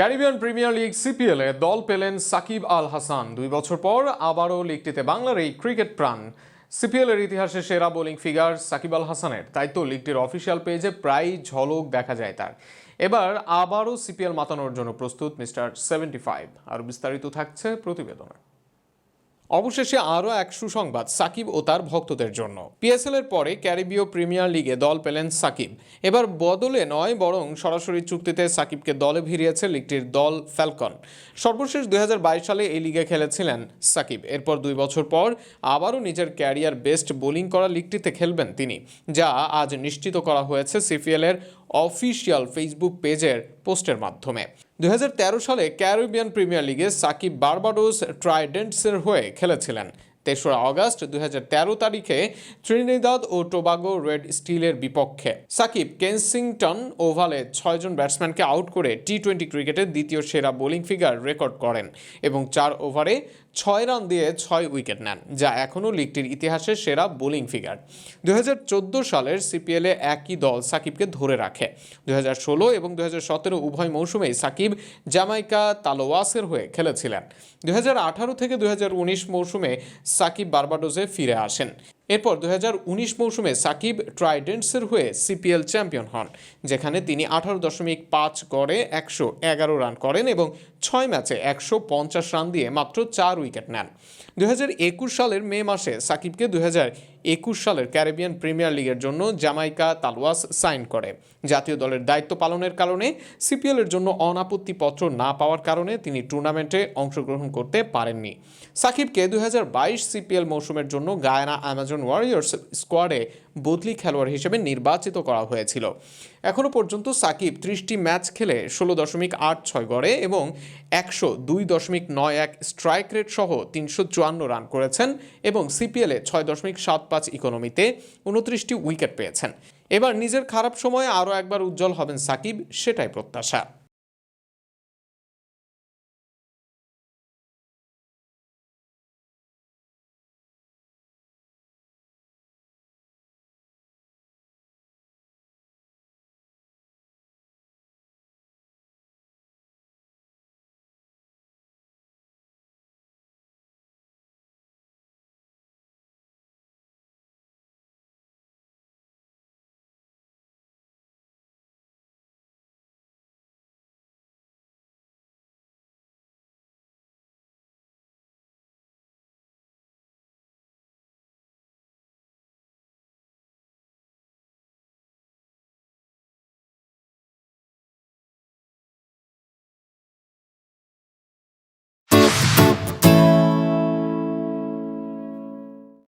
Caribbean premier league সিপিএলে দল পেলেন সাকিব আল হাসান। দুই বছর পর আবারও লিগটিতে বাংলার এই ক্রিকেট প্রাণ। সিপিএলের ইতিহাসে সেরা বোলিং ফিগার সাকিব আল হাসানের। তাই তো লিগটির অফিসিয়াল পেজে প্রায় ঝলক দেখা যায় তার। এবার আবারও সিপিএল মাতানোর জন্য প্রস্তুত মিস্টার সেভেন্টি ফাইভ। আর বিস্তারিত থাকছে প্রতিবেদনে। অবশেষে আরও এক সুসংবাদ, সাকিব ও তার ভক্তদের জন্য। পিএসএল এর পরে ক্যারিবীয় প্রিমিয়ার লিগে দল পেলেন সাকিব। এবার বদলে নয়, বরং সরাসরি চুক্তিতে সাকিবকে দলে ভিড়িয়েছে লিগটির দল ফ্যালকন। সর্বশেষ দুই হাজার বাইশ সালে এই লিগে খেলেছিলেন সাকিব। এরপর দুই বছর পর আবারও নিজের ক্যারিয়ার বেস্ট বোলিং করা লিগটিতে খেলবেন তিনি, যা আজ নিশ্চিত করা হয়েছে সিপিএল এর অফিসিয়াল ফেসবুক পেজের পোস্টের মাধ্যমে। দুই সালে ক্যারিবিয়ান প্রিমিয়ার লিগে সাকিব বারবাডোস ট্রাইডেন্টসের হয়ে খেলেছিলেন। তেসরা অগস্ট দুই তারিখে ত্রিনিদাদ ও টোবাগো রেড স্টিলের বিপক্ষে। সাকিব কেনসিংটন ওভালে ছয়জন ব্যাটসম্যানকে আউট করে টি টোয়েন্টি ক্রিকেটের দ্বিতীয় সেরা বোলিং ফিগার রেকর্ড করেন এবং চার ওভারে ছয় রান দিয়ে ছয় উইকেট নেন, যা এখনও লিগটির ইতিহাসের সেরা বোলিং ফিগার। দু হাজার চোদ্দ সালের সিপিএলে একই দল সাকিবকে ধরে রাখে। দুই হাজার ষোলো এবং দুই হাজার সতেরো উভয় মৌসুমেই সাকিব জামাইকা তালোয়াসের হয়ে খেলেছিলেন। দুই হাজার আঠারো থেকে দুই হাজার উনিশ মৌসুমে সাকিব বার্বাডোজে ফিরে আসেন। এরপর দুই হাজার উনিশ মৌসুমে সাকিব ট্রাইডেন্টসের হয়ে সিপিএল চ্যাম্পিয়ন হন, যেখানে তিনি আঠারো দশমিক পাঁচ গড়ে একশো এগারো রান করেন এবং ছয় ম্যাচে একশো পঞ্চাশ রান দিয়ে মাত্র চার উইকেট নেন। দুই হাজার একুশ সালের মে মাসে সাকিবকে দুই একুশ সালের ক্যারিবিয়ান প্রিমিয়ার লিগের জন্য জামাইকা তালওয়াস সাইন করে। জাতীয় দলের দায়িত্ব পালনের কারণে সিপিএলের জন্য অনাপত্তি পত্র না পাওয়ার কারণে তিনি টুর্নামেন্টে অংশগ্রহণ করতে পারেননি। সাকিবকে দুই হাজার বাইশ সিপিএল মৌসুমের জন্য গায়না অ্যামাজন ওয়ারিয়র্স স্কোয়াডে বদলি খেলোয়াড় হিসেবে নির্বাচিত করা হয়েছিল। এখনও পর্যন্ত সাকিব ত্রিশটি ম্যাচ খেলে ষোলো দশমিক আট ছয় গড়ে এবং একশো দুই দশমিক নয় এক স্ট্রাইক রেট সহ তিনশো চুয়ান্ন রান করেছেন এবং সিপিএলে ছয় দশমিক সাত পাঁচ ইকোনমিতে উনত্রিশটি উইকেট পেয়েছেন। এবার নিজের খারাপ সময়ে আরও একবার উজ্জ্বল হবেন সাকিব, সেটাই প্রত্যাশা।